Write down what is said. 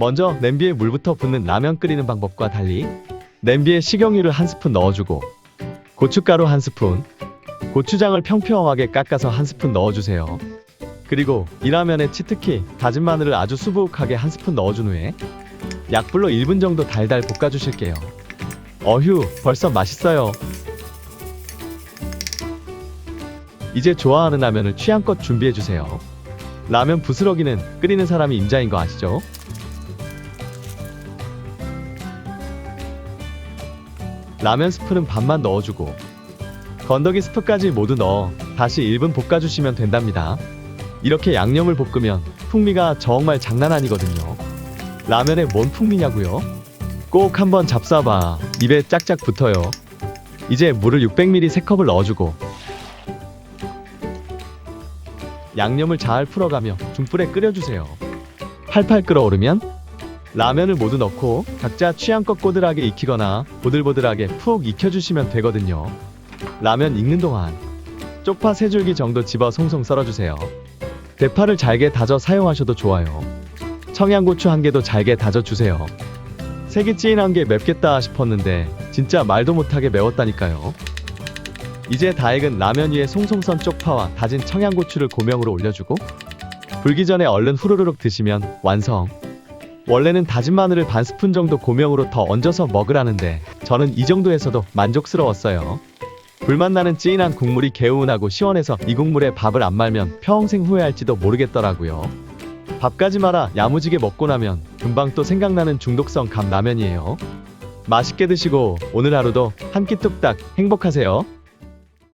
먼저 냄비에 물부터 붓는 라면 끓이는 방법과 달리 냄비에 식용유를 한 스푼 넣어주고 고춧가루 한 스푼, 고추장을 평평하게 깎아서 한 스푼 넣어주세요. 그리고 이 라면에 치트키 다진 마늘을 아주 수북하게 한 스푼 넣어준 후에 약불로 1분 정도 달달 볶아주실게요. 어휴, 벌써 맛있어요. 이제 좋아하는 라면을 취향껏 준비해주세요. 라면 부스러기는 끓이는 사람이 임자인 거 아시죠? 라면 스프는 반만 넣어주고 건더기 스프까지 모두 넣어 다시 1분 볶아주시면 된답니다. 이렇게 양념을 볶으면 풍미가 정말 장난 아니거든요. 라면에 뭔 풍미냐고요? 꼭 한번 잡숴봐. 입에 짝짝 붙어요. 이제 물을 600ml 3컵을 넣어주고 양념을 잘 풀어가며 중불에 끓여주세요. 팔팔 끓어오르면 라면을 모두 넣고 각자 취향껏 꼬들하게 익히거나 보들보들하게 푹 익혀주시면 되거든요. 라면 익는 동안 쪽파 세 줄기 정도 집어 송송 썰어주세요. 대파를 잘게 다져 사용하셔도 좋아요. 청양고추 한 개도 잘게 다져주세요. 색이 진한 게 맵겠다 싶었는데 진짜 말도 못하게 매웠다니까요. 이제 다 익은 라면 위에 송송 썬 쪽파와 다진 청양고추를 고명으로 올려주고 불기 전에 얼른 후루룩 드시면 완성. 원래는 다진 마늘을 반 스푼 정도 고명으로 더 얹어서 먹으라는데 저는 이 정도에서도 만족스러웠어요. 불맛 나는 진한 국물이 개운하고 시원해서 이 국물에 밥을 안 말면 평생 후회할지도 모르겠더라고요. 밥까지 말아 야무지게 먹고 나면 금방 또 생각나는 중독성 감 라면이에요. 맛있게 드시고 오늘 하루도 한 끼 뚝딱 행복하세요.